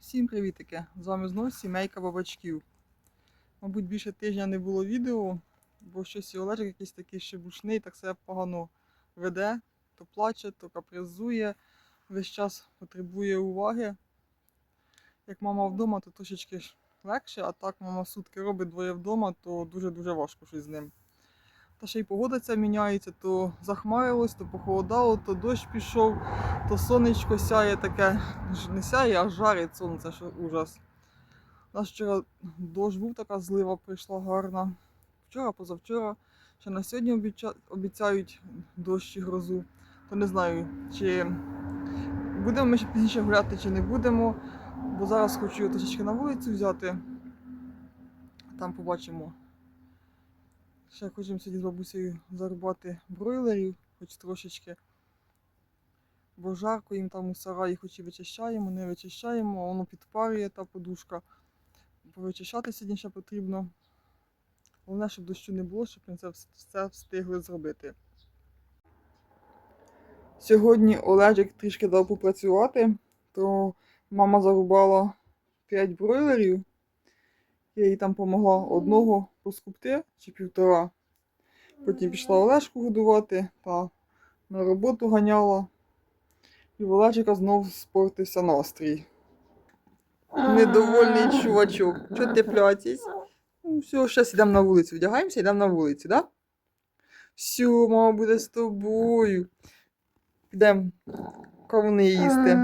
Всім привітики! З вами знову сімейка бабачків. Мабуть, більше тижня не було відео, бо щось і Олежик якийсь такий шебушний, так себе погано веде, то плаче, то капризує, весь час потребує уваги. Як мама вдома, то трошечки легше, а так мама сутки робить двоє вдома, то дуже-дуже важко щось з ним. Та ще й погода ця міняється, то захмарилось, то похолодало, то дощ пішов, то сонечко сяє таке, не сяє, а жарить сонце, що ужас. У нас вчора дощ був, така злива прийшла гарна. Вчора, позавчора, ще на сьогодні обіця- обіцяють дощ і грозу. То не знаю, чи будемо ми ще пізніше гуляти, чи не будемо. Бо зараз хочу трошечки на вулицю взяти. Там побачимо. Ще хочемо сьогодні з бабусею зарубати бройлерів, хоч трошечки. Бо жарко їм там у сараї, хоч і вичищаємо, не вичищаємо, воно підпарює та подушка. Повичищати сьогодні ще потрібно. Головне, щоб дощу не було, щоб ми це все встигли зробити. Сьогодні Олежик трішки дав попрацювати, то мама зарубала 5 бройлерів. Я їй там допомогла одного поскупти чи півтора. Потім пішла Олешку годувати та на роботу ганяла. І в Олежика знов спортився настрій. Недовольний чувачок. Чого ти плятись? Ну, все, зараз йдемо на вулицю. Вдягаємося, йдемо на вулицю, так? Да? Все, мама буде з тобою. Підемо кавуни їсти.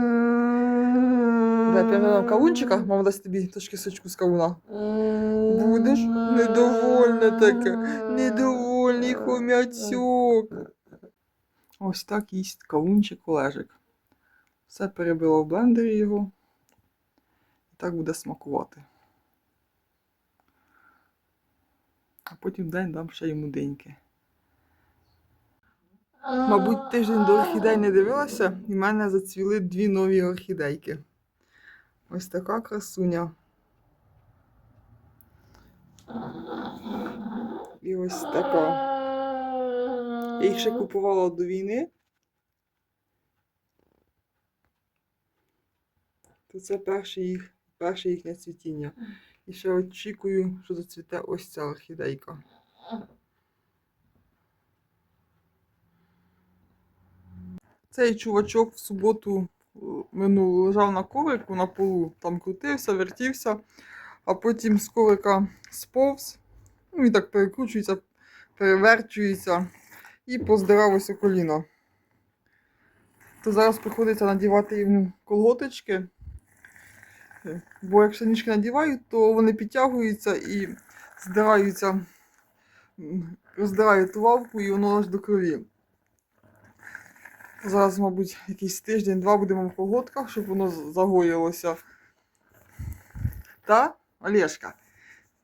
Дай прямо на кавунчика, мама дасть тобі трошки сочку з кавуна. Будеш недовольна таке, недовольний хомячок. Ось так їсть кавунчик Олежик. Все перебило в блендері його. І так буде смакувати. А потім день дам ще йому деньки. Мабуть, тиждень до орхідей не дивилася, і в мене зацвіли дві нові орхідейки. Ось така красуня. І ось така. Я їх ще купувала до війни. То це перше, їх, перше їхнє цвітіння. І ще очікую, що зацвіте ось ця орхідейка. Цей чувачок в суботу минулу лежав на коврику на полу, там крутився, вертівся, а потім з коврика сповз, ну і так перекручується, переверчується і у коліно. То зараз приходиться надівати йому колготочки. Бо якщо ніжки надіваю, то вони підтягуються і здираються, роздирають лавку і воно аж до крові. Зараз, мабуть, якийсь тиждень-два будемо в колготках, щоб воно загоїлося. Та, Олешка,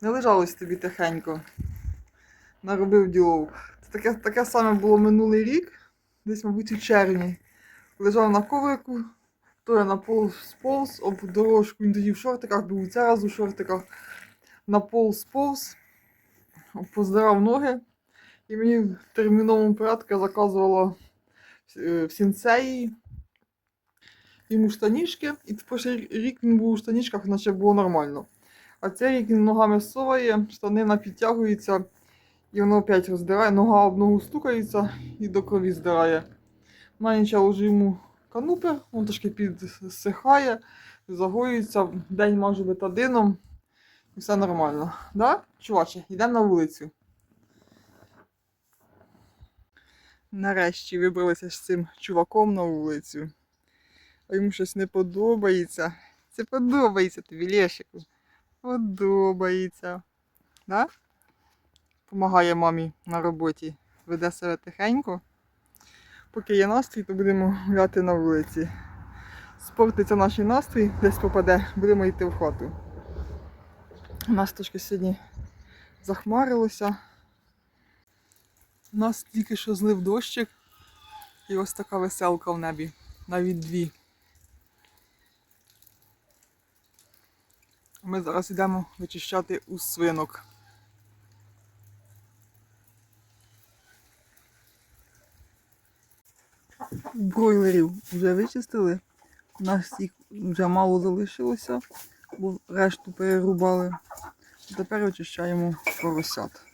не лежалось тобі тихенько. Наробив ділов. Це таке, таке саме було минулий рік, десь, мабуть, у червні. Лежав на коврику, то я на пол сповз об дорожку, він тоді в шортиках був, ця раз у шортиках. На пол сповз, поздирав ноги. І мені в терміновому порядку заказувала в сінцеї йому штанішки, і перший рік він був у штанішках, наче було нормально. А цей рік він ногами соває, штанина підтягується, і воно опять роздирає, нога об ногу стукається і до крові здирає. На ніч я ложу йому канупер, він трошки підсихає, загоюється, день мажу бетадином, і все нормально. Да? Чуваче, йдемо на вулицю. Нарешті вибралися з цим чуваком на вулицю. А йому щось не подобається. Це подобається тобі, Лешику. Подобається. Да? Помагає мамі на роботі. Веде себе тихенько. Поки є настрій, то будемо гуляти на вулиці. Спортиться наш настрій, десь попаде, будемо йти в хату. У нас трошки сьогодні захмарилося. У нас тільки що злив дощик. І ось така веселка в небі. Навіть дві. Ми зараз йдемо вичищати у свинок. Бройлерів вже вичистили. У нас їх вже мало залишилося, бо решту перерубали. Тепер очищаємо поросят.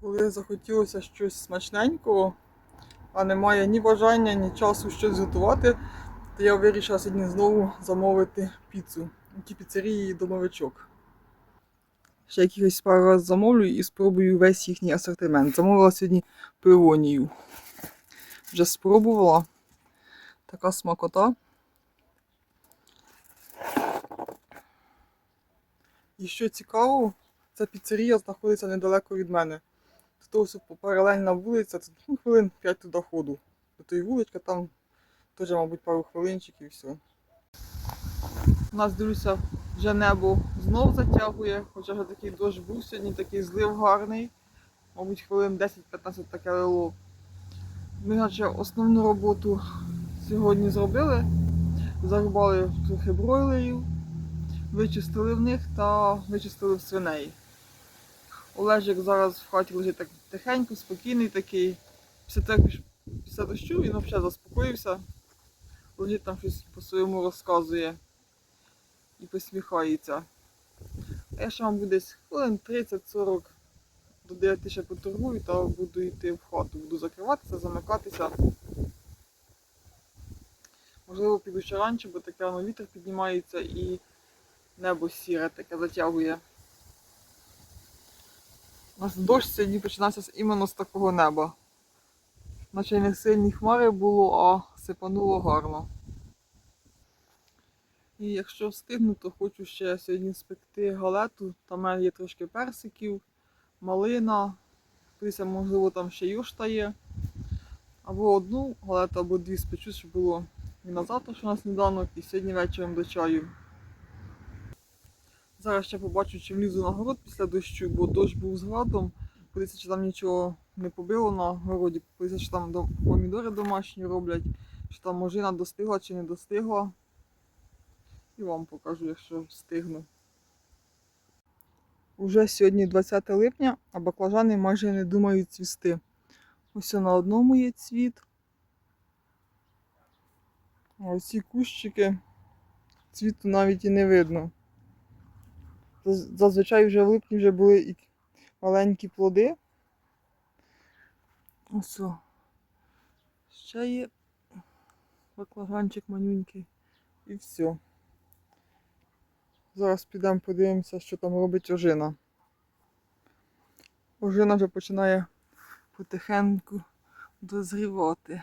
Коли захотілося щось смачненького, а немає ні бажання, ні часу щось готувати, то я вирішила сьогодні знову замовити піцу. У тій піцерії домовичок. Ще якихось пару раз замовлю і спробую весь їхній асортимент. Замовила сьогодні пивонію. Вже спробувала. Така смакота. І що цікаво, ця піцерія знаходиться недалеко від мене. Того, паралельна вулиця, це ну, хвилин 5 туди ходу. До тої вулички там теж, мабуть, пару хвилинчик і все. У нас, дивлюся, вже небо знов затягує, хоча вже такий дощ був сьогодні, такий злив гарний. Мабуть, хвилин 10-15 таке лило. Ми наче основну роботу сьогодні зробили. Зарубали трохи бройлерів, вичистили в них та вичистили в свиней. Олежик зараз в хаті лежить так тихенько, спокійний такий. Після того, як після дощу він взагалі заспокоївся. Лежить там щось по-своєму розказує і посміхається. А я ще, мабуть, десь хвилин 30-40 до 9 ще поторгую та буду йти в хату. Буду закриватися, замикатися. Можливо, піду ще раніше, бо таке воно вітер піднімається і небо сіре таке затягує. У нас дощ сьогодні починався іменно з такого неба. Наче не сильні хмари було, а сипануло гарно. І якщо встигну, то хочу ще сьогодні спекти галету. Там в мене є трошки персиків, малина. Дивіться, можливо, там ще юшта є. Або одну галету, або дві спечу, щоб було і на завтра, що на сніданок, і сьогодні вечором до чаю. Зараз ще побачу, чи влізу на город після дощу, бо дощ був з градом. Подивіться, чи там нічого не побило на городі. Подивіться, що там помідори домашні роблять, що там можина достигла чи не достигла. І вам покажу, якщо встигну. Уже сьогодні 20 липня, а баклажани майже не думають цвісти. Ось на одному є цвіт. А оці кущики цвіту навіть і не видно. Заз- Зазвичай вже в липні вже були і маленькі плоди. Ось. Ще є баклажанчик манюнький. І все. Зараз підемо подивимося, що там робить ожина. Ожина вже починає потихеньку дозрівати.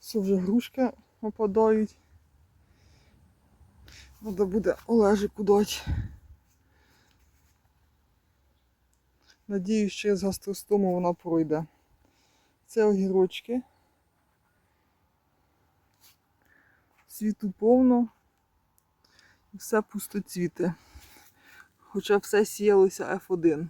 Все вже грушки опадають. Треба буде Олежику дати. Надіюсь, що з гастростому вона пройде. Це огірочки. Світу повно. І все пустоцвіте. Хоча все сіялося F1.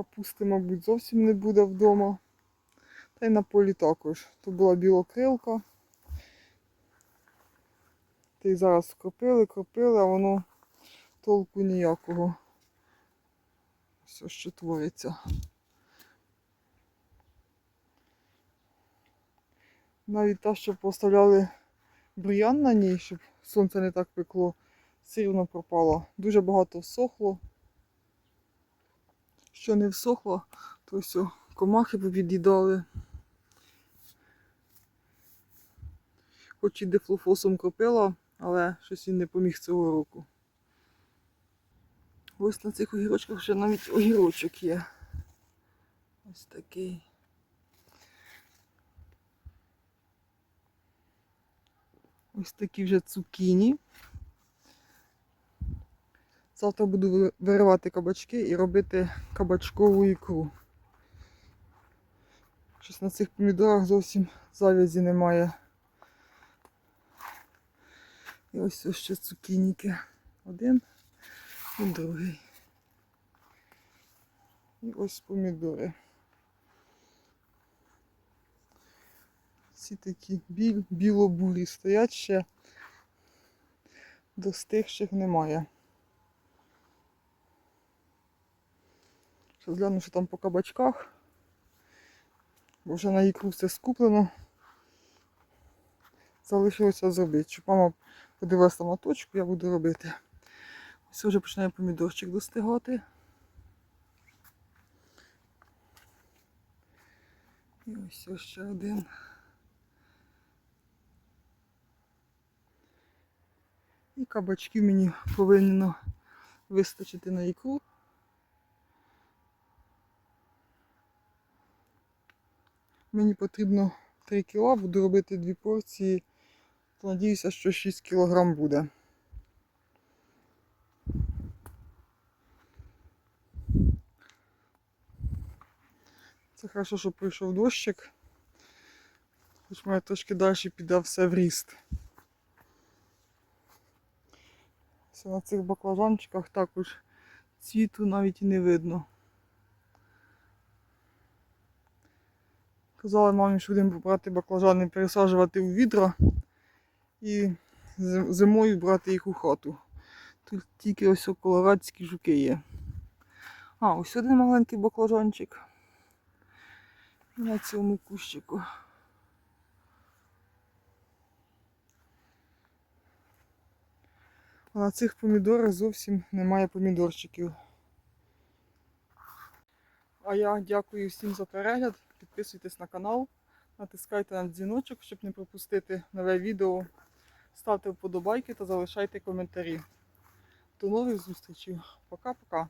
Капусти, мабуть, зовсім не буде вдома. Та й на полі також. Тут була білокрилка. Та й зараз кропили, кропили, а воно толку ніякого. Все, що твориться. Навіть те, що поставляли бур'ян на ній, щоб сонце не так пекло, все рівно пропало. Дуже багато всохло. Що не всохло, то все, комахи попід'їдали. Хоч і дефлофосом кропила, але щось він не поміг цього року. Ось на цих огірочках ще навіть огірочок є. Ось такий. Ось такі вже цукіні. Завтра буду виривати кабачки і робити кабачкову ікру. Щось на цих помідорах зовсім завязі немає. І ось ось ще цукініки. Один і другий. І ось помідори. ці такі біло-бурі стоять ще. Достигших немає. Зараз гляну, що там по кабачках. Бо вже на ікру все скуплено. Залишилося зробити. Щоб мама подивилася на точку, я буду робити. Ось вже починає помідорчик достигати. І ось ще один. І кабачки мені повинно вистачити на ікру. Мені потрібно 3 кіла, буду робити дві порції. Надіюся, що 6 кілограм буде. Це хорошо, що прийшов дощик. Хоч мене трошки далі піде все в ріст. Все на цих баклажанчиках також цвіту навіть і не видно. Казала мамі, що будемо брати баклажани, пересаджувати у відра і зимою брати їх у хату. Тут тільки ось о колорадські жуки є. А, ось один маленький баклажанчик. На цьому кущику. А на цих помідорах зовсім немає помідорчиків. А я дякую всім за перегляд. Підписуйтесь на канал, натискайте на дзвіночок, щоб не пропустити нове відео. Ставте вподобайки та залишайте коментарі. До нових зустрічей. Пока-пока.